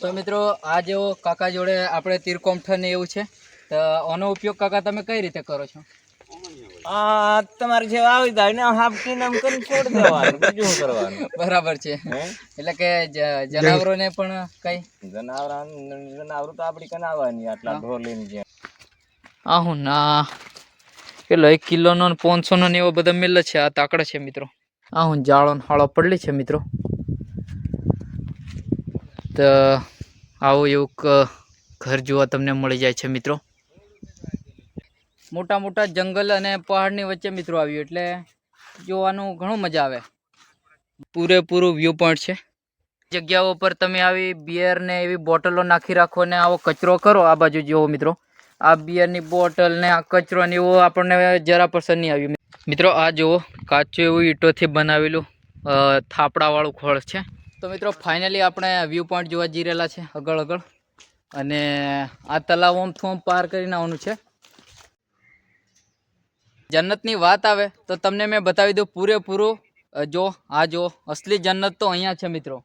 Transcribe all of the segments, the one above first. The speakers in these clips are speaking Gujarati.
તો મિત્રો આ જેવો કાકા જોડે આપણે તીરકોમઠ ને એવું છે તો આનો ઉપયોગ કાકા તમે કઈ રીતે કરો છો? આ તમારે જે આવી જાય ને હાફકીને આમ કરીને છોડી દેવાનું બીજું કરવાનું? બરાબર છે. એટલે કે જનાવરોને પણ કઈ? જનાવર જનાવરો તો આપડી કનાવાની આવવાની આટલા ઢોર લઈને જ્યાં. આ હું ના. કેટલો એક કિલોનો ને પાંચસોનો ને એવો બધા મિલ છે આ તાકડ છે મિત્રો. આ હું જાળો હાળો પડલી છે મિત્રો. તો આવું એવું ઘર જોવા તમને મળી જાય છે મિત્રો. મોટા મોટા જંગલ અને પહાડની વચ્ચે મિત્રો આવ્યું એટલે જોવાનું ઘણું મજા આવે. પૂરેપૂરું વ્યૂ પોઈન્ટ છે. જગ્યાઓ પર તમે આવી બિયર ને એવી બોટલો નાખી રાખો ને આવો કચરો કરો આ બાજુ જુઓ મિત્રો. આ બિયરની બોટલ ને આ કચરો ને એવું આપણને જરા પસંદ નહીં આવ્યું. મિત્રો આ જુઓ, કાચું એવું ઈંટોથી બનાવેલું થાપડાવાળું ખોળ છે. તો મિત્રો ફાઇનલી આપણે વ્યૂ પોઈન્ટ જોવા જઈ રહેલા છે આગળ આગળ અને આ તલાવ આમ થોમ પાર કરીને આવવાનું છે. જન્નતની વાત આવે તો તમને મેં બતાવી દઉં પૂરેપૂરું. જો, આ જો, અસલી જન્નત તો અહીંયા છે મિત્રો.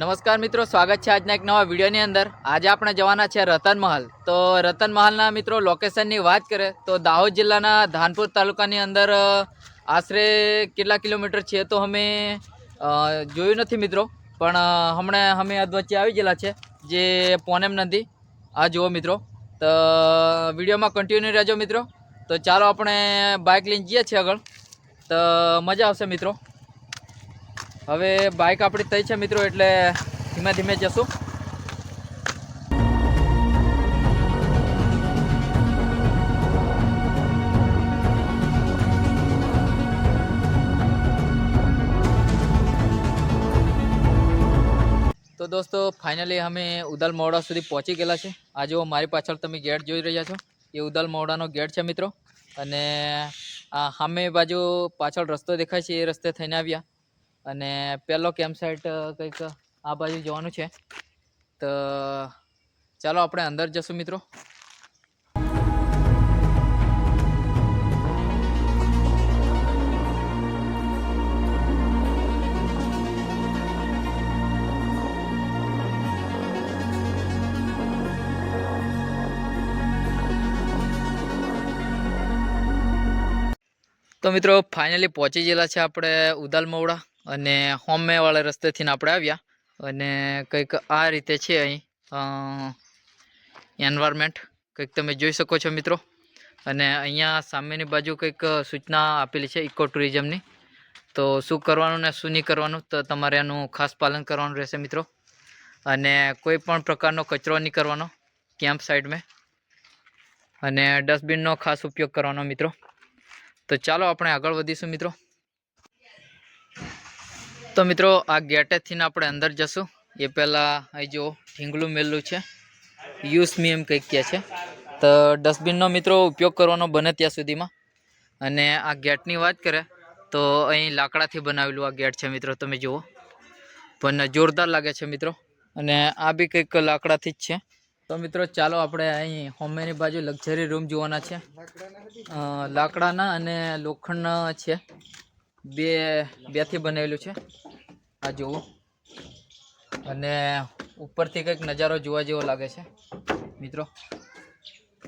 નમસ્કાર મિત્રો, સ્વાગત છે આજના એક નવા વિડીયોની અંદર. આજે આપણે જવાના છે રતન મહલ. તો રતન મહલના મિત્રો લોકેશનની વાત કરે તો દાહોદ જિલ્લાના ધાનપુર તાલુકાની અંદર આશરે કેટલા કિલોમીટર છે? તો અમે જોયું નથી મિત્રો, પણ હમણાં અમે વચ્ચે આવી ગયેલા છે, જે પોનેમ નદી. આ જુઓ મિત્રો, તો, વિડીયોમાં કન્ટિન્યુ રહેજો મિત્રો. તો ચાલો આપણે બાઇક લઈને જઈએ છીએ આગળ. તો, મજા આવશે મિત્રો. હવે બાઇક આપણી થઈ છે મિત્રો, એટલે ધીમે ધીમે જશું. દોસ્તો ફાઇનલી અમે ઉદલ મોડા સુધી પહોંચી ગયેલા છે આ મારી પાછળ તમે ગેટ જોઈ રહ્યા છો. એ ઉદલ મોડાનો ગેટ છે મિત્રો. અને આ સામે બાજુ પાછળ રસ્તો દેખાય છે, એ રસ્તે થઈને આવ્યા. અને પહેલો કેમ્પ સાઇટ કંઈક આ બાજુ જવાનું છે. તો ચાલો, આપણે અંદર જશું મિત્રો. તો મિત્રો ફાઇનલી પહોંચી ગયેલા છે આપણે ઉદાલ મવડા અને હોમેવાળા રસ્તેથી આપણે આવ્યા. અને કંઈક આ રીતે છે અહીં એન્વાયરમેન્ટ કંઈક તમે જોઈ શકો છો મિત્રો. અને અહીંયા સામેની બાજુ કંઈક સૂચના આપેલી છે ઇકો ટુરિઝમની તો શું કરવાનું ને શું નહીં કરવાનું તો તમારે એનું ખાસ પાલન કરવાનું રહેશે મિત્રો. અને કોઈ પણ પ્રકારનો કચરો નહીં કરવાનો કેમ્પ સાઈડમાં અને ડસ્ટબિનનો ખાસ ઉપયોગ કરવાનો મિત્રો. તો ચાલો આપણે આગળ વધીશું, મિત્રો. તો મિત્રો, આ ગેટેથી આપણે અંદર જશું. એ પહેલાં અહીં જો ઢીંગલું મેલું છે. યુસ મી એમ કંઈક કહે છે. તો ડસ્ટબિનનો મિત્રો ઉપયોગ કરવાનો બને ત્યાં સુધીમાં. અને આ ગેટની વાત કરે, તો અહીં લાકડાથી બનાવેલું આ ગેટ છે, મિત્રો. તમે જુઓ. પણ જોરદાર લાગે છે, મિત્રો. અને આ બી કંઈક લાકડાથી જ છે. તો મિત્રો ચાલો આપણે અહીં હોમેની બાજુ લક્ઝરી રૂમ જોવાના છે. લાકડાના અને લોખંડના છે. બે બેથી બનેલું છે. આ જોવું અને ઉપરથી કંઈક નજારો જોવા જેવો લાગે છે. મિત્રો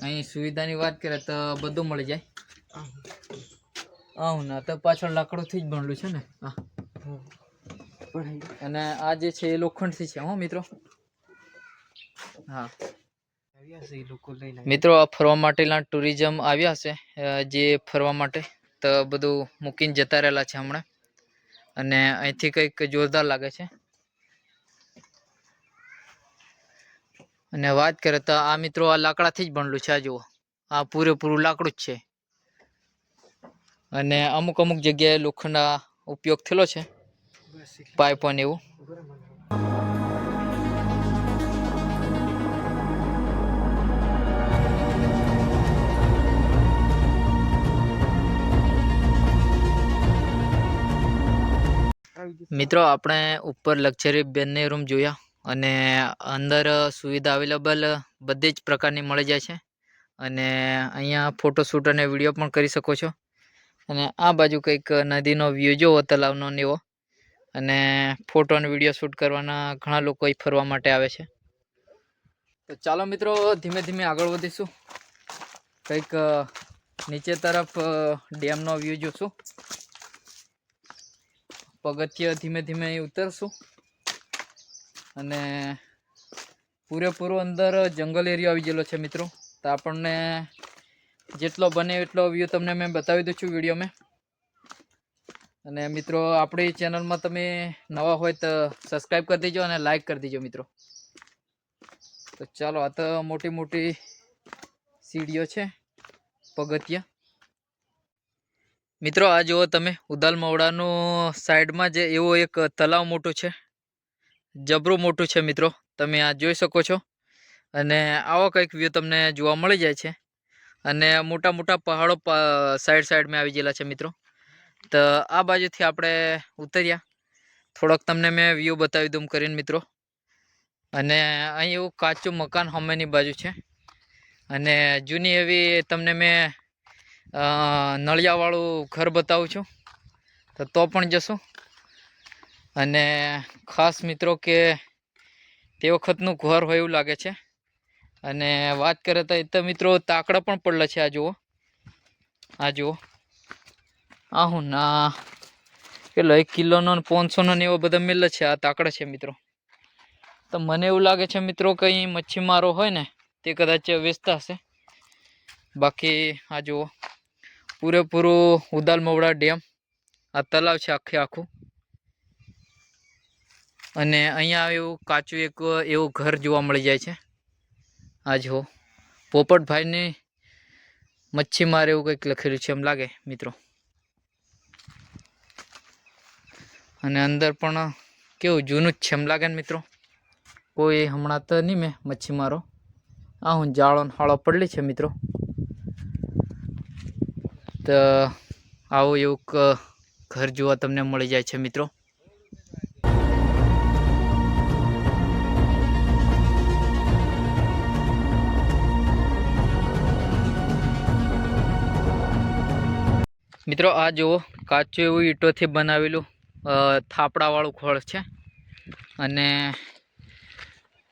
અહીં સુવિધાની વાત કરીએ તો બધું મળી જાય. આવું ના તો પાછળ લાકડુંથી જ બનેલું છે ને? હા. અને આ જે છે એ લોખંડથી છે હો મિત્રો. હા. મિત્રો આ ફરવા માટેના ટુરિઝમ આવ્યા હશે જે ફરવા માટે તો બધું મૂકીને જતા રહેલા છે હમણાં. અને અહીંથી કંઈક જોરદાર લાગે છે. અને વાત કરે તો આ મિત્રો આ લાકડાથી જ બનેલું છે આ જુઓ. આ પૂરેપૂરું લાકડું જ છે. અને અમુક અમુક જગ્યાએ લોખંડના ઉપયોગ થયેલો છે. પાઇપ અને એવું. મિત્રો, આપણે ઉપર લક્ઝરી બંને રૂમ જોયા અને અંદર સુવિધા અવેલેબલ બધી જ પ્રકારની મળી જાય છે. અને અહીંયા ફોટોશૂટ અને વીડિયો પણ કરી શકો છો. અને આ બાજુ કંઈક નદીનો વ્યૂ જોવો તલાવનો નેવો અને ફોટો અને વીડિયો શૂટ કરવાના ઘણા લોકો અહીં ફરવા માટે આવે છે. તો ચાલો મિત્રો, ધીમે ધીમે આગળ વધીશું. કંઈક નીચે તરફ ડેમનો વ્યૂ જોશું. પગથિયે ધીમે ધીમે અહીં ઉતરશું. અને પૂરેપૂરો અંદર જંગલ એરિયો આવી ગયેલો છે મિત્રો. તો આપણને જેટલો બને એટલો વ્યૂ તમને મેં બતાવી દઉં છું વિડીયોમાં અને મિત્રો, આપણી ચેનલમાં તમે નવા હોય તો સબસ્ક્રાઈબ કરી દેજો અને લાઈક કરી દેજો મિત્રો. તો ચાલો, આ તો મોટી મોટી સીડીઓ છે, પગથિયા. મિત્રો, આ જુઓ તમે, ઉદાલ મવડાનું સાઈડમાં જે એવો એક તલાવ મોટું છે. જબરું મોટું છે મિત્રો, તમે આ જોઈ શકો છો. અને આવો કંઈક વ્યૂ તમને જોવા મળી જાય છે. અને મોટા મોટા પહાડો સાઈડ સાઈડમાં આવી ગયેલા છે મિત્રો. તો આ બાજુથી આપણે ઉતર્યા. થોડોક તમને મેં વ્યૂ બતાવી દઉં કરીને મિત્રો. અને અહીં એવું કાચું મકાન હમેની બાજુ છે. અને જૂની એવી તમને મેં નળિયાવાળું ઘર બતાવું છું. તો તો પણ જશું. અને ખાસ મિત્રો કે તે વખતનું ઘર હોય એવું લાગે છે. અને વાત કરે તો એ તો મિત્રો તાકડા પણ પડેલા છે, આ જુઓ. આ જુઓ. આ હું ના. કેટલો એક કિલોનો પાંચસોનો ને એવો બધા મિલ છે, આ તાકડા છે મિત્રો. તો મને એવું લાગે છે મિત્રો કંઈ મચ્છીમારો હોય ને, તે કદાચ વેચતા હશે. બાકી આ જુઓ. પૂરેપૂરું ઉદાલ મવડા ડેમ, આ તલાવ છે આખે આખું. અને અહીંયા એવું કાચું એક એવું ઘર જોવા મળી જાય છે. આ જુઓ. પોપટભાઈની મચ્છીમાર એવું કંઈક લખેલું છે એમ લાગે, મિત્રો. અને અંદર પણ કેવું જૂનું જ છે એમ લાગે ને, મિત્રો. કોઈ હમણાં તો નહીં મેં મચ્છીમારો. આ હું જાળો હાળો પડલી છે, મિત્રો. તો આવું એવું ઘર જોવા તમને મળી જાય છે, મિત્રો. મિત્રો, આ જુઓ, કાચું એવું ઈંટોથી બનાવેલું થાપડાવાળું ખોળ છે. અને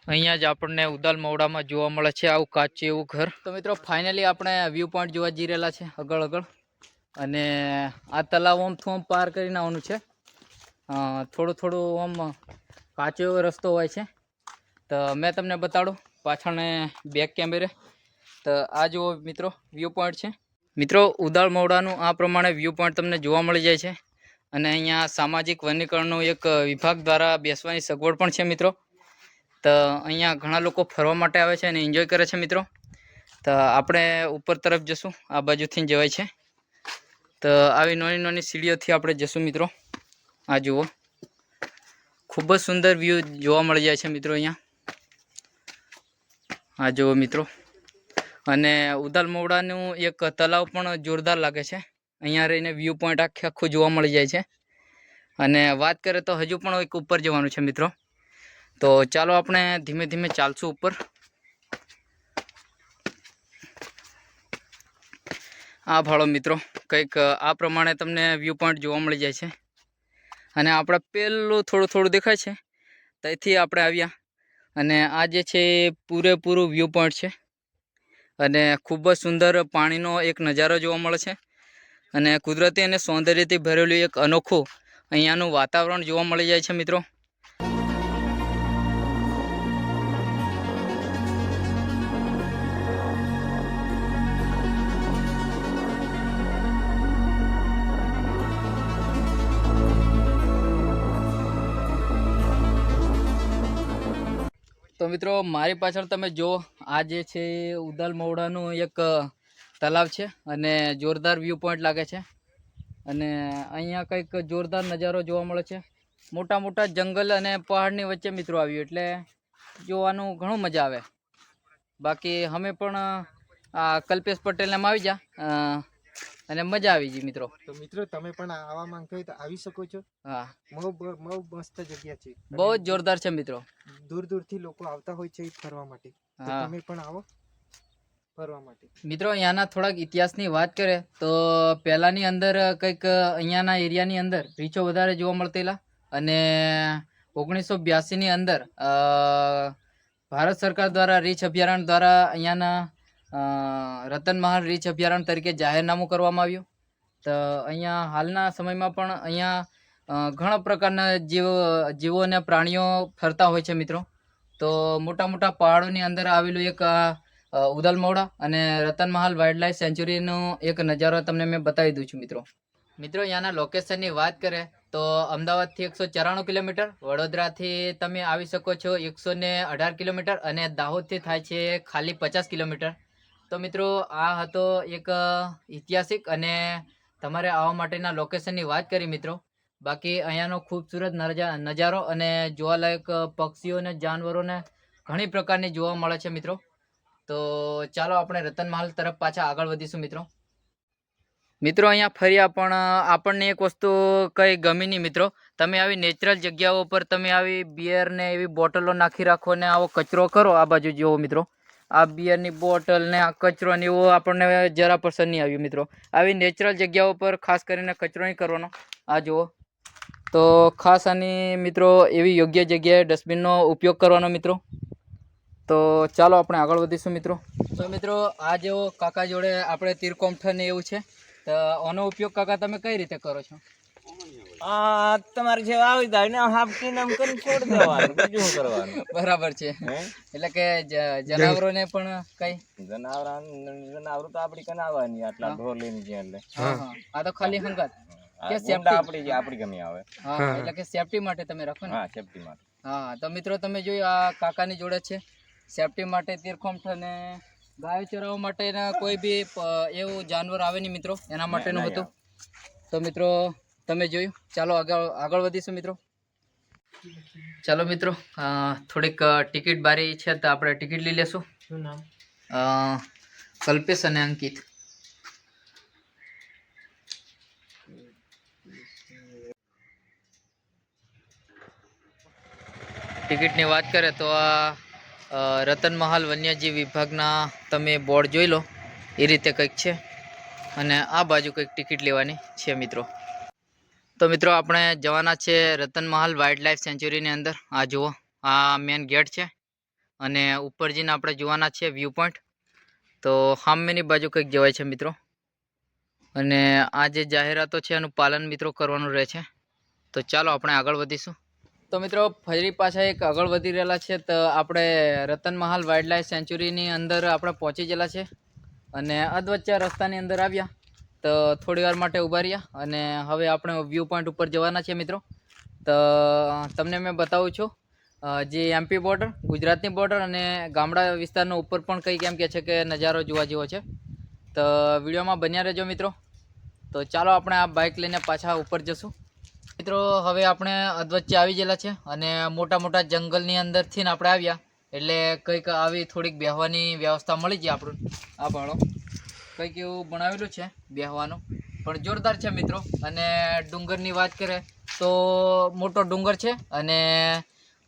અહીંયા જ આપણને ઉદાલ મવડામાં જોવા મળે છે આવું કાચું એવું ઘર. તો મિત્રો ફાઇનલી આપણે વ્યૂ પોઈન્ટ જોવા જઈ રહેલા છે આગળ આગળ અને આ તલાવ આમથી આમ પાર કરીને આવવાનું છે. થોડું થોડું આમ કાચો રસ્તો હોય છે. તો મેં તમને બતાડું પાછળને બેક કેમેરે તો આ જુઓ મિત્રો વ્યૂ પોઈન્ટ છે. મિત્રો, ઉદાળ મવડાનું આ પ્રમાણે વ્યૂ પોઈન્ટ તમને જોવા મળી જાય છે. અને અહીંયા સામાજિક વનીકરણનો એક વિભાગ દ્વારા બેસવાની સગવડ પણ છે મિત્રો. તો અહીંયા ઘણા લોકો ફરવા માટે આવે છે અને એન્જોય કરે છે મિત્રો. તો આપણે ઉપર તરફ જશું. આ બાજુથી જવાય છે. તો આવી નાની નાની સીડીઓથી આપણે જશું મિત્રો. આ જુઓ. ખૂબ જ સુંદર વ્યૂ જોવા મળી જાય છે મિત્રો અહીંયા. આ જુઓ મિત્રો. અને ઉદાલ મોવડાનું એક તલાવ પણ જોરદાર લાગે છે. અહીંયા રહીને વ્યૂ પોઈન્ટ આખે આખું જોવા મળી જાય છે. અને વાત કરીએ તો હજુ પણ એક ઉપર જવાનું છે મિત્રો. તો ચાલો આપણે ધીમે ધીમે ચાલશું ઉપર. આ ભાળો મિત્રો. કંઈક આ પ્રમાણે તમને વ્યૂ પોઈન્ટ જોવા મળી જાય છે. અને આપણે પહેલું થોડું થોડું દેખાય છે. ત્યાંથી આપણે આવ્યા. અને આ જે છે એ પૂરેપૂરું વ્યૂ પોઈન્ટ છે. અને ખૂબ જ સુંદર પાણીનો એક નજારો જોવા મળે છે. અને કુદરતી અને સૌંદર્યથી ભરેલું એક અનોખું અહીંયાનું વાતાવરણ જોવા મળી જાય છે મિત્રો. મિત્રો, મારી પાછળ તમે જુઓ, આ જે છે એ ઉદાલ મવડાનું એક તલાવ છે અને જોરદાર વ્યૂ પોઈન્ટ લાગે છે. અને અહીંયા કંઈક જોરદાર નજારો જોવા મળે છે. મોટા મોટા જંગલ અને પહાડની વચ્ચે મિત્રો આવ્યું, એટલે જોવાનું ઘણું મજા આવે. બાકી અમે પણ આ કલ્પેશ પટેલને આમ આવી જા અને મજા આવી ગઈ મિત્રો. તો મિત્રો તમે પણ આવા માંગતા હોય તો આવી શકો છો. હા. બહુ બહુ મસ્ત જગ્યા છે. બહુ જોરદાર છે મિત્રો. દૂર દૂરથી લોકો આવતા હોય છે ફરવા માટે. તમે પણ આવો ફરવા માટે. મિત્રો અહીંયાના થોડાક ઇતિહાસની વાત કરે તો પહેલાંની અંદર કંઈક અહીંયાના એરિયાની અંદર રીંછો વધારે જોવા મળતેલા અને ઓગણીસો બ્યાસીની અંદર ભારત સરકાર દ્વારા રીછ અભયારણ્ય દ્વારા અહીંયાના રતનમહાલ રીછ અભયારણ્ય તરીકે જાહેરનામું કરવામાં આવ્યું. તો અહીંયા હાલના સમયમાં પણ અહીંયા ઘણા પ્રકારના જીવ, જીવો અને પ્રાણીઓ ફરતા હોય છે મિત્રો. તો મોટા મોટા પહાડોની અંદર આવેલું એક ઉદલમોડા અને રતનમહાલ મહાલ લાઈફ સેન્ચુરીનો એક નજારો તમને મેં બતાવી દઉં છું મિત્રો. મિત્રો અહીંયાના લોકેશનની વાત કરે તો અમદાવાદથી એકસો ચોરાણું કિલોમીટર, વડોદરાથી તમે આવી શકો છો એકસો ને અઢાર કિલોમીટર અને દાહોદથી થાય છે ખાલી પચાસ કિલોમીટર. તો મિત્રો, આ હતો એક ઐતિહાસિક અને તમારે આવવા માટેના લોકેશનની વાત કરી મિત્રો. બાકી અહીંયાનો ખૂબસૂરત નજા- નજારો અને જોવાલાયક પક્ષીઓને જાનવરોને ઘણી પ્રકારની જોવા મળે છે મિત્રો. તો ચાલો આપણે રતનમહાલ તરફ પાછા આગળ વધીશું મિત્રો. મિત્રો, અહીંયા ફર્યા પણ આપણને એક વસ્તુ કંઈ ગમી નહીં મિત્રો. તમે આવી નેચરલ જગ્યાઓ પર તમે આવી બિયર ને એવી બોટલો નાખી રાખો ને આવો કચરો કરો આ બાજુ જુઓ મિત્રો. આ બિયરની બોટલ ને આ કચરો ને એવો આપણને જરા પસંદ નહીં આવ્યું, મિત્રો. આવી નેચરલ જગ્યાઓ પર ખાસ કરીને કચરો નહીં કરવાનો. આ જુઓ. તો ખાસ આની, મિત્રો, એવી યોગ્ય જગ્યાએ ડસ્ટબિનનો ઉપયોગ કરવાનો, મિત્રો. તો ચાલો આપણે આગળ વધીશું, મિત્રો. તો મિત્રો, આ જેવો કાકા જોડે આપણે તીરકોમઠ ને એવું છે. તો આનો ઉપયોગ કાકા તમે કઈ રીતે કરો છો? આ તમારે જે આવી જાય ને હાફકીને આમ કરીને છોડી દેવાનું બીજું શું કરવાનું? બરાબર છે. એટલે કે જનાવરોને પણ કઈ? જનાવર જનાવરો તો આપડી કનાવાની આટલા ઢોર લઈને જે એટલે આ તો ખાલી હંગાત. કે સેફટી આપડી જે આપડી ગમી આવે. હા એટલે કે સેફટી માટે તમે રાખો ને? હા સેફટી માટે. હા તો મિત્રો તમે જોયું આ કાકાની જોડે છે. સેફટી માટે તીરખોમઠ અને ગાયો ચરાવવા માટેના કોઈ બી એવું જાનવર આવે નહીં મિત્રો એના માટેનું હતું. તો મિત્રો તમે જોયું. ચાલો આગળ આગળ વધીશું મિત્રો. ચાલો મિત્રો થોડીક ટિકિટ બારી છે તો આપણે ટિકિટ લઈ લેશું. શું નામ? કલ્પેશ અને અંકિત. ટિકિટની વાત કરે તો આ રતન મહાલ વન્યજીવ વિભાગના તમે બોર્ડ જોઈ લો. એ રીતે કંઈક છે. અને આ બાજુ કંઈક ટિકિટ લેવાની છે મિત્રો. તો મિત્રો આપણે જવાના છે રતનમહાલ વાઇલ્ડ લાઈફ સેન્ચુરીની અંદર. આ જુઓ, આ મેન ગેટ છે. અને ઉપર જઈને આપણે જોવાના છે વ્યૂ પોઈન્ટ તો સામેની બાજુ કંઈક જવાય છે મિત્રો. અને આ જે જાહેરાતો છે એનું પાલન મિત્રો કરવાનું રહે છે. તો ચાલો આપણે આગળ વધીશું. તો મિત્રો, ફરી પાછા એક આગળ વધી રહેલા છે તો આપણે રતનમહાલ વાઇલ્ડ લાઈફ સેન્ચ્યુરીની અંદર આપણે પહોંચી ગયેલા છે. અને અધવચ્ચે રસ્તાની અંદર આવ્યા. તો થોડી વાર માટે ઊભા રહ્યા અને હવે આપણે વ્યૂ પોઈન્ટ ઉપર જવાના છે મિત્રો. તો તમને મેં બતાવું છું જે એમપી બોર્ડર ગુજરાતની બોર્ડર અને ગામડા વિસ્તારનો ઉપર પણ કંઈક એમ કહે છે કે નજારો જોવા જેવો છે. તો વિડીયોમાં બન્યા રહેજો મિત્રો. તો ચાલો આપણે આ બાઇક લઈને પાછા ઉપર જશું. મિત્રો, હવે આપણે અધવચ્ચે આવી ગયેલા છે અને મોટા મોટા જંગલની અંદરથી આપણે આવ્યા. એટલે કંઈક આવી થોડીક બેહવાની વ્યવસ્થા મળી જાય આપણું. આ ભાડો. કંઈક એવું બનાવેલું છે બેહવાનું. પણ જોરદાર છે મિત્રો. અને ડુંગરની વાત કરે તો મોટો ડુંગર છે અને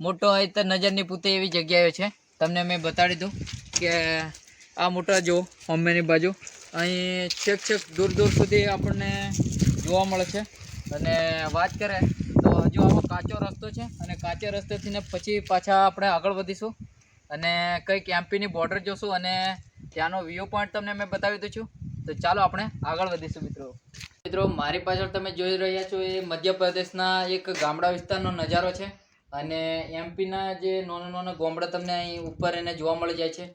મોટો અહીં તો નજરની પૂતે એવી જગ્યાએ છે. તમને મેં બતાડી દઉં કે આ મોટા જો હોમેની બાજુ. અહીં છેક છેક દૂર દૂર સુધી આપણને જોવા મળે છે. અને વાત કરે તો હજુ આવો કાચો રસ્તો છે અને કાચા રસ્તેથી ને પછી પાછા આપણે આગળ વધીશું. અને કંઈક એમપીની બોર્ડર જોશું અને ત્યાંનો વ્યૂ પોઈન્ટ તમને મેં બતાવી દઉં છું. તો ચાલો આપણે આગળ વધીશું મિત્રો. મિત્રો, મારી પાછળ તમે જોઈ રહ્યા છો એ મધ્યપ્રદેશના એક ગામડા વિસ્તારનો નજારો છે અને એમપીના જે નાના નાના ગામડા તમને અહીં ઉપર એને જોવા મળી જાય છે.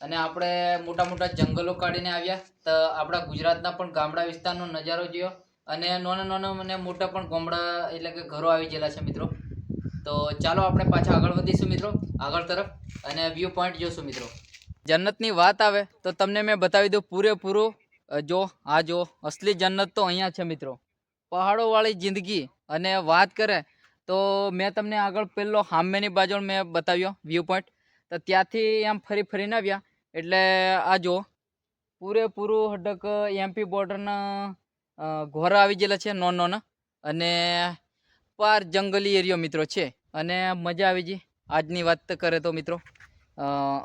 અને આપણે મોટા મોટા જંગલો કાઢીને આવ્યા તો આપણા ગુજરાતના પણ ગામડા વિસ્તારનો નજારો જોયો. અને નાના નાના અને મોટા પણ ગામડા એટલે કે ઘરો આવી ગયેલા છે મિત્રો. તો ચાલો આપણે પાછા આગળ વધીશું મિત્રો, આગળ તરફ. અને વ્યૂ પોઈન્ટ જોશું મિત્રો. જન્નતની વાત આવે, તો તમને મેં બતાવી દઉં પૂરેપૂરું. જો, આ જો, અસલી જન્નત તો અહીંયા છે મિત્રો. પહાડોવાળી જિંદગી અને વાત કરે, તો મેં તમને આગળ પહેલો હામેની બાજુ મેં બતાવ્યો વ્યૂ પોઈન્ટ તો ત્યાંથી એમ ફરી ફરીને આવ્યા. એટલે આ જો, પૂરેપૂરું હડક એમપી બોર્ડરના ઘોરા આવી ગયેલા છે નોન નોન અને પાર જંગલી એરિયો મિત્રો છે. અને મજા આવી ગઈ. આજની વાત કરે તો મિત્રો.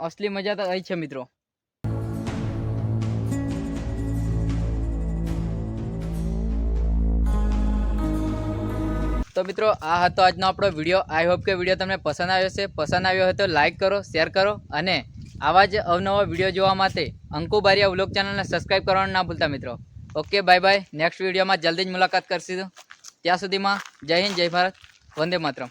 અસલી મજા તો અહીં છે મિત્રો. તો મિત્રો, આ હતો આજનો આપણો વીડિયો. આઈ હોપ કે વીડિયો તમને પસંદ આવ્યો છે પસંદ આવ્યો હોય તો લાઇક કરો શેર કરો અને આવા જ અવનવા વીડિયો જોવા માટે અંકુ બારિયા વ્લોગ ચેનલને સબસ્ક્રાઈબ કરવાનું ના ભૂલતા મિત્રો. ઓકે બાય બાય નેક્સ્ટ વિડીયોમાં જલ્દી જ મુલાકાત કરશું ત્યાં સુધીમાં જય હિન્દ, જય ભારત. વંદે માતરમ.